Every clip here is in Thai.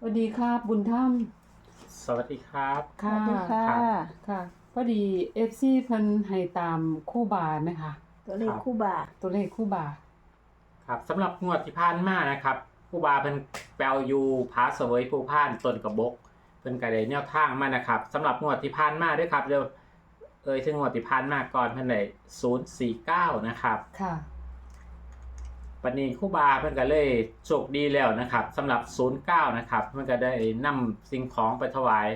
สวัสดีครับบุญธรรมสวัสดีครับสวัสดีค่ะครับค่ะพอดีเอฟซีเพิ่นให้ตามคู่บาไหมคะตัวเลขครับคู่บาตัวเลขคู่บาครับสำหรับงวดที่ผ่านมานะครับผู้บาเป็นแปลวอยูพาเสวยผู้พ่านต้นกระบกเป็นกระเดแนวทางมานะครับสำหรับงวดที่ผ่านมาด้วยครับเดี๋ยวเอ่ยถึงงวดที่ผ่านมาก่อนเพิ่นได้ศูนย์สี่เก้านะครับ ค่ะ ปันนี้ครู่บาเพิ่นก็เลยโชคดีแล้วนะครับสำหรับศูนย์เก้านะครับเพิ่นก็ได้นำสิ่งของไปถวาย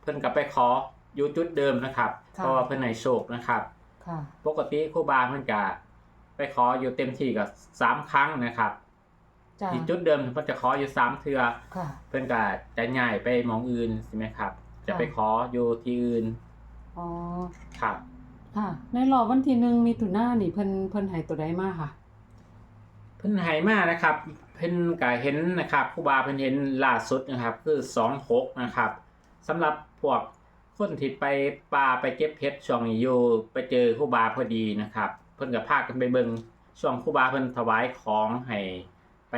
เพิ่นก็ไปขออยู่จุดเดิมนะครับค่ะเพราะว่าเพิ่นให้โชคนะครับค่ะปกติครูบาเพิ่นก็ไปขออยู่เต็มที่ก็สามครั้งนะครับจ้าที่จุดเดิมเพิ่นจะขออยู่สามเทื่อค่ะเพิ่นก็จะย้ายไปหมองอื่นใช่ไหมครับ จะไปขออยู่ที่อื่นอ๋อครับค่ะในรอบวันที่หนึ่งมีตุนายนนี่เพิ่นเพิ่นให้ตัวใดมาค่ะ เพิ่นให้มานะครับ เพิ่นก็เห็นนะครับครูบาเพิ่นเห็นล่าสุดนะครับ คือ26นะครับสำหรับพวกคนที่ไปป่าไปเก็บเพชรช่วงนี้อยู่ไปเจอครูบาพอดีนะครับ เพิ่นก็พากันไปเบิงช่วงครูบาเพิ่นถวายของให้ไป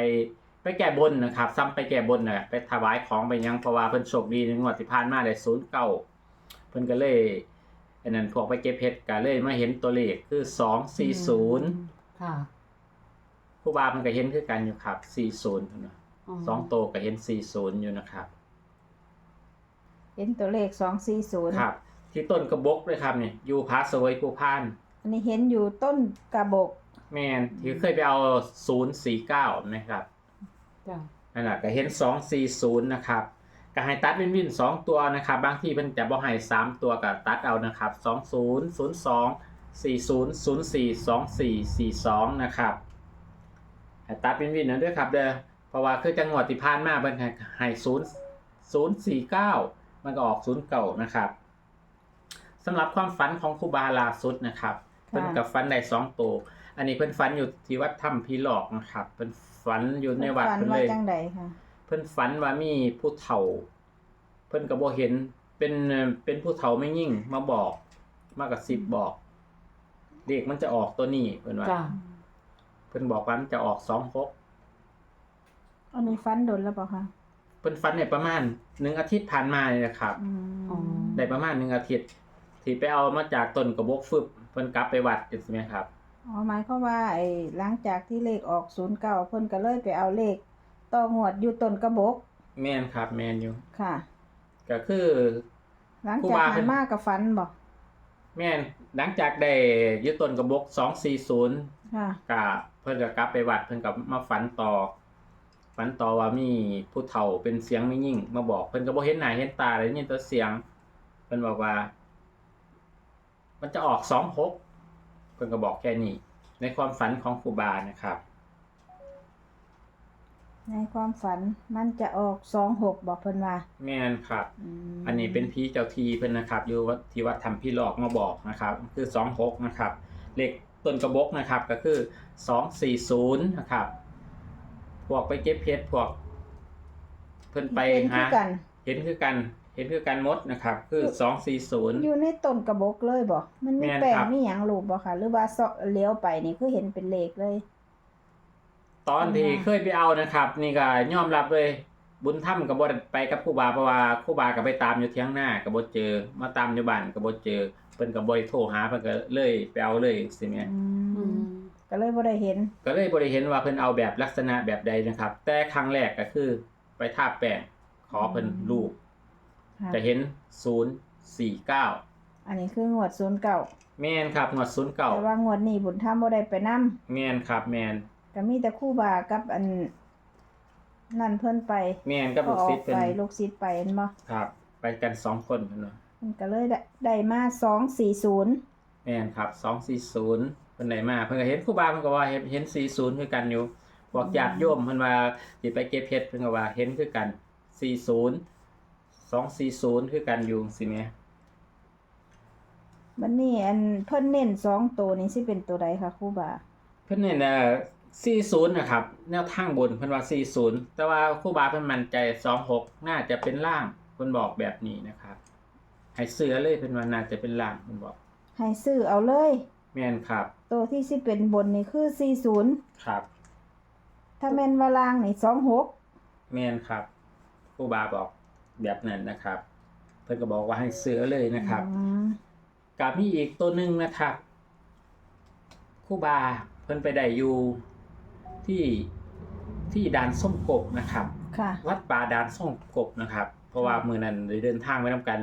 ไปแก้บนนะครับ ซ้ำไปแก้บนน่ะไปถวายของไปยังเพราะว่าเพิ่นโชคดีในงวดที่ผ่านมาได้09เพิ่นก็เลยอันนั้นพวกไปเก็บเพชรก็เลยมาเห็นตัวเลขคือ240ค่ะ ครูบามันก็เห็นคือกันอยู่ครับ40เนาะสองโตวก็เห็น40อยู่นะครับ เห็นตัวเลขสองสี่ศูนย์ครับ ที่ต้นกระบกเลยครับเนี่ยอยู่พาสวยผู้พาน อันนี้เห็นอยู่ต้นกระบอกแมนที่เคยไปเอา049นะครับจ้านั่นแหละก็เห็น240นะครับก็ให้ตัดวินวิน2ตัวนะครับ บางที่เพิ่นจะบ่ให้3ตัวก็ตัดเอานะครับ20 02 40 04 24 42นะครับให้ ตัดวินวินนะด้วยครับเด้อเพราะว่าคือจังหวัดที่ผ่านมาเพิ่นให้ให้0 049มันก็ออก09นะครับสำหรับความฝันของครูบาลาสุดนะครับเพิ่นกับฟันได้สองตัวอันนี้เพิ่นฟันอยู่ที่วัดถ้ำพีหลอกนะครับเพิ่นฝันอยู่ในวัดฝันเพิ่นว่าเลยจังใดค่ะเพิ่นฝันว่ามีผู้เฒ่า เพิ่นก็บ่เห็นเป็นเอ่อเป็นผู้เฒ่าไม่ยิ่งมาบอก มากระซิบบอกเลขมันจะออกตัวนี้เพิ่นว่าจ้า เพิ่นบอกว่ามันจะออกสองหกอันนี้ฟันโดนแล้วเปล่าคะเพิ่นฝันได้ประมาณหนึ่งอาทิตย์ผ่านมานี่นะครับอืมได้ประมาณหนึ่งอาทิตย์ที่ไปเอามาจากต้นกระบอกฟึบเพิ่นกลับไปวัดจังซี่ไหมครับ อ๋อหมายความว่าไอ้หลังจากที่เลขออกศูนย์เก้าเพิ่นก็เลยไปเอาเลขต่องวดอยู่ต้นกระบอกแม่นครับ แม่นอยู่ค่ะ ก็คือ หลังครูจากบาหัเพิ่นนมากับฟันบอกแม่นหลังจากได้ยึดต้นกระบอก240 ค่ะก็เพิ่นก็กลับไปวัดเพิ่นก็มาฝันต่อ ฝันต่อว่ามีผู้เฒ่าเป็นเสียงไม่ยิ่ง มาบอกเพิ่นก็บ่เห็นหน้าเห็นตาเลยได้ยินแต่เสียงเพิ่นบอกว่า มันจะออก26เพิ่นก็บอกแค่นี้ ในความฝันของครูบานะครับ ในความฝันมันจะออกสองหกบอกเพิ่นว่าแม่นครับ มอันนี้เป็นผีเจ้าทีเพิ่นนะครับ อยู่วัดที่วัดทำพี่หลอกมาบอกนะครับ คือสองหกนะครับ เลข ต้นกระบอกนะครับก็คือสองสี่ศูนย์นะครับ พวกไปเก็บเพชรพวก เพิ่นไปเห็นคือหากันเห็นคือกัน เห็นคือกันหมดนะครับ คือสองสี่ศูนย์อยู่ในต้นกระบอกเลยบ่มันมีแม่นแป้งครับมีหยังรูปบ่ค่ะ หรือว่าเสาะเลี้ยวไปนี่คือเห็นเป็นเลขเลย ตอนที่อ่าเคยไปเอานะครับ นี่ก็ยอมรับเลย บุญถ้ำกับบไปกับครูบาเพราะว่าครูบากับไปตามอยู่เที่ยงหน้ากับบเจอ มาตามอยู่บ้านกับบเจอเพิ่นกับบริโทรหาเพิ่นก็เลยไปเอาเลยสิแม่อือืมมก็เลยบ่ได้เห็น ก็เลยบริเห็นว่าเพิ่นเอาแบบลักษณะแบบใดนะครับ แต่ครั้งแรกก็คือ ไปทาบแป้งขอเพิ่นรูปค่ะจะเห็นศูนย์สี่เก้าอันนี้คืองวดศูนย์เก่าแม่นครับงวดศูนย์เก่าแต่ว่างวดนี้บุญธรรมบ่ได้ไปนํแม่นครับแม่นก็มีแต่ครู่บากับอัน นั่นเพิ่นไปแม่นกับก็ลูกออศิษกย์เพิ่ไปนลูกศิษย์ไปเห็นบ่ครับ ไปกันสองคนเพิ่นเนาะมันก็เลยได้ได้มา240แม่นครับสองสี่ศูนย์เพิ่นไหนมาเพิ่นก็เห็นครูบาเพิ่นก็ว่าเห็นเห็นสี่ศูนย์คือกันอยู่พวกญาติโยมเพิ่นว่าสิไปเก็บเพชรเพิ่นก็ว่าเห็นคือกันสี่ศูนย์สองสี่ศูนย์คือกันอยู่สิแม่บัดนี้อันเพิ่นเน้นสองตัวนี้สิเป็นตัวใดคะครู่บา เพิ่นเนี่ยนะ 40นะครับ แนวทางบนเพิ่นว่า 40 แต่ว่าครูบาเพิ่นมั่นใจ 26 น่าจะเป็นล่างเพิ่นบอกแบบนี้นะครับ ให้เสือเลยเพิ่นว่าน่าจะเป็นล่างเพิ่นบอก ให้ซื้อเอาเลย แม่นครับ ตัวที่สิเป็นบนนี่คือ 40 ครับ ถ้าแม่นว่าล่างนี่26 แม่นครับคครูบาบอกแบบนั้นนะครับ เพิ่นก็บอกว่าให้เสือเลยนะครับ อืมกับมีอีกตัวหนึ่งนะครับครู่บาเพิ่นไปได้อยู่ ที่ที่ด่านส้มกบนะครับ ค่ะ วัดป่าด่านส้มกบนะครับ เพราะว่ามือนั้นได้เดินทางไปนำกัน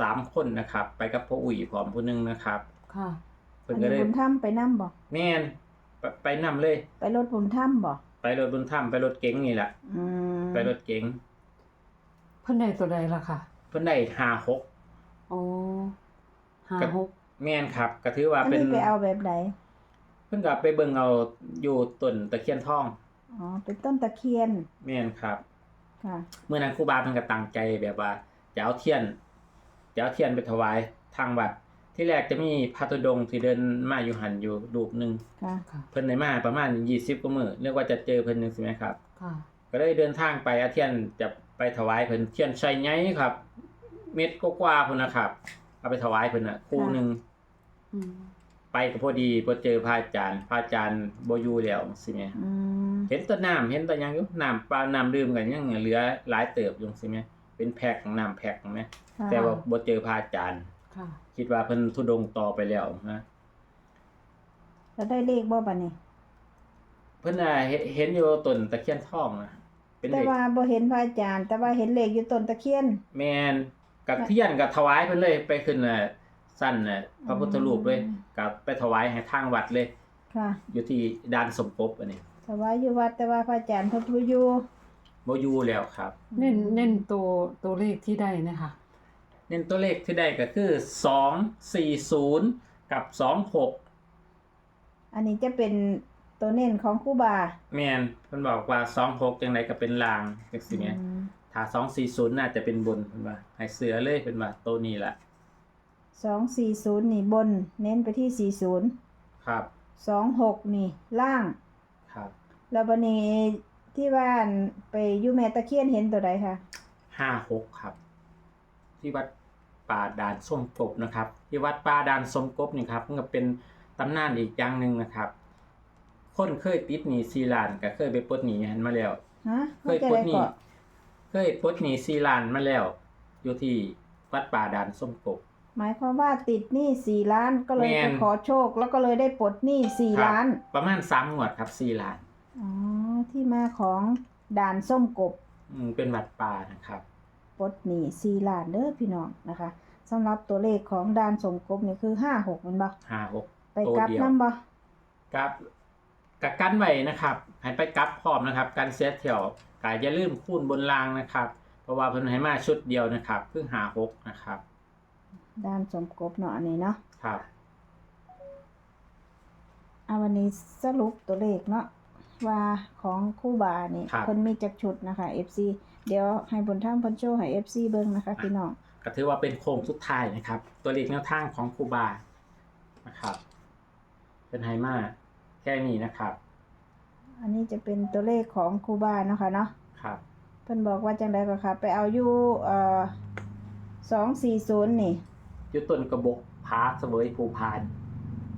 สามคนนะครับ ไปกับพ่ออุ๋ยพร้อมผู้หนึงนะครับค่ะเพิ่อันนก็นี้เลยบุญถ้ำไปนั่บ่แม่นไปไปนำเลย ไปรถบุญถ้ำบ่ไปรถบนถ้ำไปรถเก๋งนี่แหละอืมไปรถเก๋งเพิ่นได้ตัวใดล่ะค่ะ เพิ่นได้ห้าหก โอ้ห้ากับ หกแม่นครับก็ถือว่าอันเป็นนี้ไปเอาแบบไหน เพิ่นก็ไปเบิ่งเอาอยู่ต้นตะเคียนทอง อ๋อ เป็นต้นตะเคียน แม่นครับ ค่ะ เมื่อนั้นครูบาเพิ่นก็ตั้งใจแบบว่าจะเอาเทียนจะเอาเทียนไปถวายทางวัด ที่แรกจะมีพระธุดงค์ที่เดินมาอยู่หันอยู่รูปหนึง ค่ะ ค่ะ เพิ่นได้มาประมาณ 20กว่ามื้อเรียกว่าจะเจอเพิ่นจังซี่ไหมครับ ค่ะ ก็เลยเดินทางไปเอาเทียนจะไปถวายเพิ่นเทียนใช้ใหญ่ครับ เม็ดกว่าๆพุ่นนะครับ เอาไปถวายเพิ่นน่ะคู่หนึง อืมไป ก็พอดีพอเจอพระอาจารย์พระอาจารย์บ่อยู่แล้วสิแม่อืมเห็นแต้นน้ำเห็นแต่หยังอยู่น้ำปลาน้ำดื่มกันยังเหลือหลายเติบอยู่สิแม่เป็นแพ็คของน้ำแพ็คของแม่ค่ะแต่ว่าบ่เจอพระอาจารย์ ค่ะ คิดว่าเพิ่นทุดงค์ต่อไปแล้วนะแล้วได้เลขบ่บัดนี้ เพิ่นน่ะเห็นเห็นอยู่ต้นตะเคียนทองนะเป็นแต่เด็กว่าบ่เห็นพระอาจารย์ แต่ว่าเห็นเลขอยู่ต้นตะเคียน แม่นกับเทียนกับถวายเพิ่นเลยไปขึ้นน่ะ สั้นน่ะพระพุทธรูปเลยอืมกับไปถวายให้ทางวัดเลย ค่ะ อยู่ที่ด่านสมภพอันนี้แต่ว่าอยู่วัดแต่ว่าพระอาจารย์เพิ่นบ่อยู่บ่อยู่แล้วครับ เน้นเน้นตัวตัวเลขที่ได้นะคะเน้นตัวเลขที่ได้ก็คือ240กับ26อันนี้จะเป็นตัวเน้นของครูบาแม่นเพิ่นบอกว่า26จังไดก็เป็นลางจังซี่แหมอืม ถ้า240น่าจะเป็นบนเพิ่นว่าให้เสือเลยเพิ่นว่าตัวนี้ล่ะ 240นี่บน เน้นไปที่40ครับ26นี่ล่าง ครับแล้วบัดนี้ที่บ้านไปอยู่แม่ตะเคียนเห็นตัวใดคะ56ครับ ที่วัดป่าด่านส้มกบนะครับ ที่วัดป่าด่านส้มกบนี่ครับมันก็เป็นตำนานอีกอย่างหนึ่งนะครับ คนเคยติดหนี้ซีลานก็เคยไปปลดหนี้หันมาแล้ว ฮะเคยจะปลดได้หนี้เกาะเคยปลดหนี้ซีลานมาแล้ว อยู่ที่วัดป่าด่านส้มกบ หมายความว่าติดหนี้4ล้านก็เลยแม่ไปนขอโชค แล้วก็เลยได้ปลดหนี้4ล้านครับประมาณสามงวดครับซีลานอ๋อที่มาของด่านส้มกบ อืมเป็นวัดป่านะครับ ปลดหนี้สี่ล้านเด้อพี่น้องนะคะสำหรับตัวเลขของด่านส้มกบนี่คือห้าหกมันบ่ห้าหก ไปตัวกลับเดียวนํบ่กับกับกันไว้นะครับให้ไปกลับพร้อมนะครับการเสียเที่ยวกาอย่าลืมคูณบนรางนะครับ เพราะว่าเพิ่นให้มาชุดเดียวนะครับ คือหาหกนะครับ ด่านส้มกบเนาะอันนี้เนาะครับเอาวันนี้สรุปตัวเลขเนาะว่าของคู่บานี่ครับ เพิ่นมีจักชุดนะคะ FC เดี๋ยวให้บนทางเพิ่นโชว์ให้ FC เบิ่งนะคะพี่น้องก็ถือว่าเป็นโค้งสุดท้ายนะครับ ตัวเลขแนวทางของครูบานะครับ เป็นไฮมาแค่นี้นะครับ อันนี้จะเป็นตัวเลขของคู่บาเนาะค่ะเนาะ ครับ เพิ่นบอกว่าจังไดก็ค่ะ ไปเอาอยู่เอ่อ240 นี่อ ยุต้นกระบอกพาเสวยภูพาน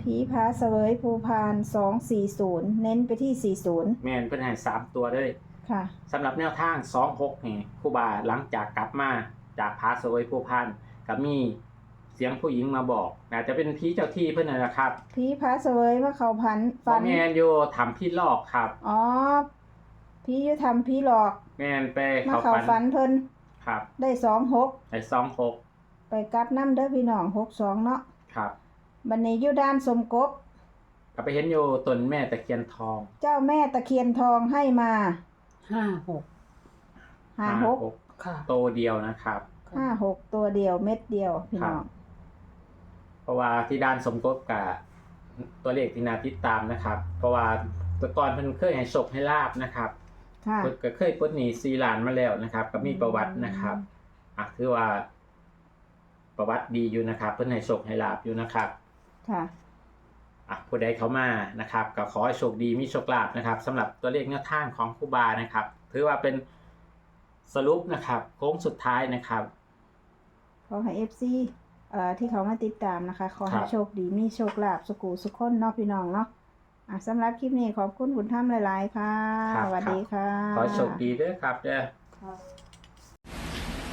ผีพาเสวยภูพาน240เน้นไปที่40แม่นเพิ่นให้สามตัวเลยค่ะ สำหรับแนวทางสองหกนี่ครูบาหลังจากกลับมาจากพาเสวยภูพานก็มีเสียงผู้หญิงมาบอกอาจจะเป็นผีเจ้าที่เพิ่นนั่นแหละครับผีพาเสวยมาเข้าพันพ่ฝัอนแม่นอยู่ทำพี่ลอกครับ อ๋อผีอยู่ทำผีหลอกแม่นไปมาเข้าเข้าฝัฝันนเพิ่นครับ ได้สองหก ไอ้สองหก ไปกลับน้ำเด้อพี่น้องหกสองเนาะครับบันนี้อยู่ด้านสมกบ ก็ไปเห็นอยู่ต้นแม่ตะเคียนทองเจ้าแม่ตะเคียนทองให้มาห้าหกห้าหกค่ะ โตเดียวนะครับ ห้าหกตัวเดียวเม็ดเดียวพี่น้อง เพราะว่าที่ด้านสมกบกับตัวเลขที่นาติดตามนะครับ เพราะว่าแตะกอนเพิ่นเคยให้โชคให้ลาบนะครับค่ะ เพิ่นก็เคยปลดหนี้ซีลานมาแล้วนะครับ ก็มีประวัตินะครับอะถือว่า ประวัติดีอยู่นะครับ เพิ่นให้โชคให้ลาบอยู่นะครับค่ะอะผู้ใดเข้ามานะครับก็ขอให้โชคดีมีโชคลาภนะครับสำหรับตัวเลขแนวทางของครูบานะครับถือว่าเป็นสรุปนะครับโค้งสุดท้ายนะครับขอให้เอฟซีเอ่อที่เขามาติดตามนะคะ ขอให้ครับโชคดีมีโชคลาภสุขูสุขคนเนาะพี่น้องเนาะอะสำหรับคลิปนี้ขอบคุณคุณท่ามหลาย ๆ ค่ะครับสวัสดีค่ะ ขอให้โชคดีด้วยครับเด้อค่ะ